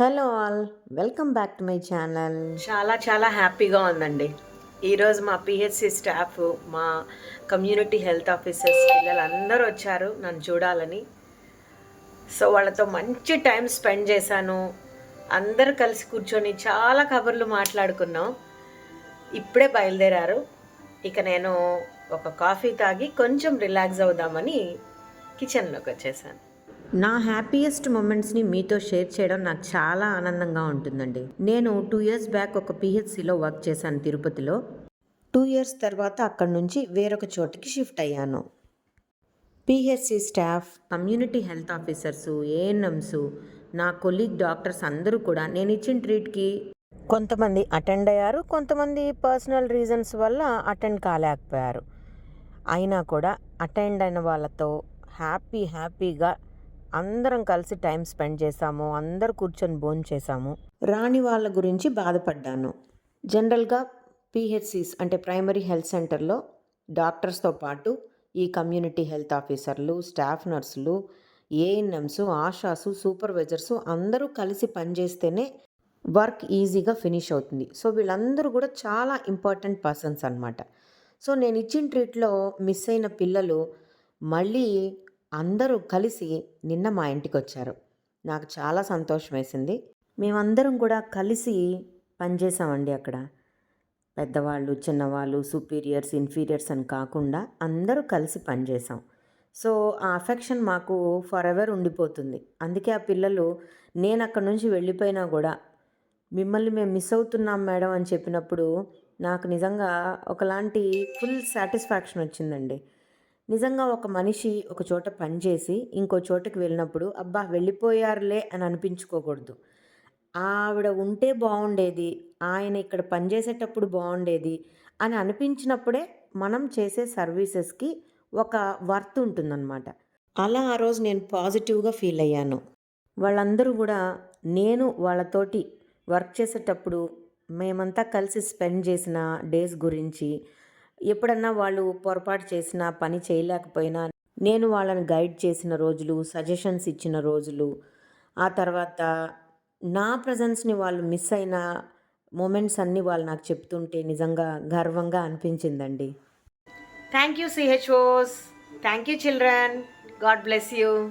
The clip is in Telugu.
Hello all welcome back to my channel చాలా చాలా హ్యాపీగా ఉందండి. ఈరోజు మా పిహెచ్సి స్టాఫ్ మా కమ్యూనిటీ హెల్త్ ఆఫీసర్స్ పిల్లలు అందరూ వచ్చారు నన్ను చూడాలని. సో వాళ్ళతో మంచి టైం స్పెండ్ చేశాను. అందరు కలిసి కూర్చొని చాలా కబుర్లు మాట్లాడుకున్నాం. ఇప్పుడే బయలుదేరారు. ఇక నేను ఒక కాఫీ తాగి కొంచెం రిలాక్స్ అవుదామని కిచెన్లోకి వచ్చేసాను. నా హ్యాపీయెస్ట్ మూమెంట్స్ని మీతో షేర్ చేయడం నాకు చాలా ఆనందంగా ఉంటుందండి. నేను టూ ఇయర్స్ బ్యాక్ ఒక పిహెచ్సిలో వర్క్ చేశాను తిరుపతిలో. టూ ఇయర్స్ తర్వాత అక్కడి నుంచి వేరొక చోటికి షిఫ్ట్ అయ్యాను. PHC staff community health officers ANMs నా కొలీగ్ డాక్టర్స్ అందరూ కూడా నేను ఇచ్చిన ట్రీట్కి కొంతమంది అటెండ్ అయ్యారు. కొంతమంది పర్సనల్ రీజన్స్ వల్ల అటెండ్ కాలేకపోయారు. అయినా కూడా అటెండ్ అయిన వాళ్ళతో హ్యాపీ హ్యాపీగా అందరం కలిసి టైం స్పెండ్ చేశాము అందరు కూర్చొని భోజనం చేశాము. రాని వాళ్ళ గురించి బాధపడ్డాను. జనరల్గా పిహెచ్సిస్ అంటే ప్రైమరీ హెల్త్ సెంటర్లో డాక్టర్స్తో పాటు ఈ కమ్యూనిటీ హెల్త్ ఆఫీసర్లు స్టాఫ్ నర్సులు ఏఎన్ఎంస్ ఆశాసు సూపర్వైజర్స్ అందరూ కలిసి పనిచేస్తేనే వర్క్ ఈజీగా ఫినిష్ అవుతుంది. సో వీళ్ళందరూ కూడా చాలా ఇంపార్టెంట్ పర్సన్స్ అనమాట సో నేను ఇచ్చిన ట్రీట్లో మిస్ అయిన పిల్లలు మళ్ళీ అందరూ కలిసి నిన్న మా ఇంటికి వచ్చారు నాకు చాలా సంతోషం వేసింది మేమందరం కూడా కలిసి పనిచేసామండి అక్కడ. పెద్దవాళ్ళు చిన్నవాళ్ళు సుపీరియర్స్ ఇన్ఫీరియర్స్ అని కాకుండా అందరూ కలిసి పనిచేసాం సో ఆ అఫెక్షన్ మాకు ఫర్ ఎవర్ ఉండిపోతుంది. అందుకే ఆ పిల్లలు నేను అక్కడ నుంచి వెళ్ళిపోయినా కూడా మిమ్మల్ని మేము మిస్ అవుతున్నాం మేడం అని చెప్పినప్పుడు నాకు నిజంగా ఒకలాంటి ఫుల్ సాటిస్ఫాక్షన్ వచ్చిందండి. నిజంగా ఒక మనిషి ఒక చోట పనిచేసి ఇంకో చోటకి వెళ్ళినప్పుడు అబ్బా! వెళ్ళిపోయారులే అని అనిపించుకోకూడదు. ఆవిడ ఉంటే బాగుండేది ఆయన ఇక్కడ పనిచేసేటప్పుడు బాగుండేది అని అనిపించినప్పుడే మనం చేసే సర్వీసెస్కి ఒక వర్త్ ఉంటుందన్నమాట. అలా ఆ రోజు నేను పాజిటివ్గా ఫీల్ అయ్యాను. వాళ్ళందరూ కూడా నేను వాళ్ళతోటి వర్క్ చేసేటప్పుడు మేమంతా కలిసి స్పెండ్ చేసిన డేస్ గురించి ఎప్పుడన్నా వాళ్ళు పొరపాటు చేసిన పని చేయలేకపోయినా నేను వాళ్ళని గైడ్ చేసిన రోజులు సజెషన్స్ ఇచ్చిన రోజులు ఆ తర్వాత నా ప్రజెన్స్ని వాళ్ళు మిస్ అయిన మూమెంట్స్ అన్నీ వాళ్ళు నాకు చెప్తుంటే నిజంగా గర్వంగా అనిపించిందండి. Thank you CHOs thank you children. God bless you.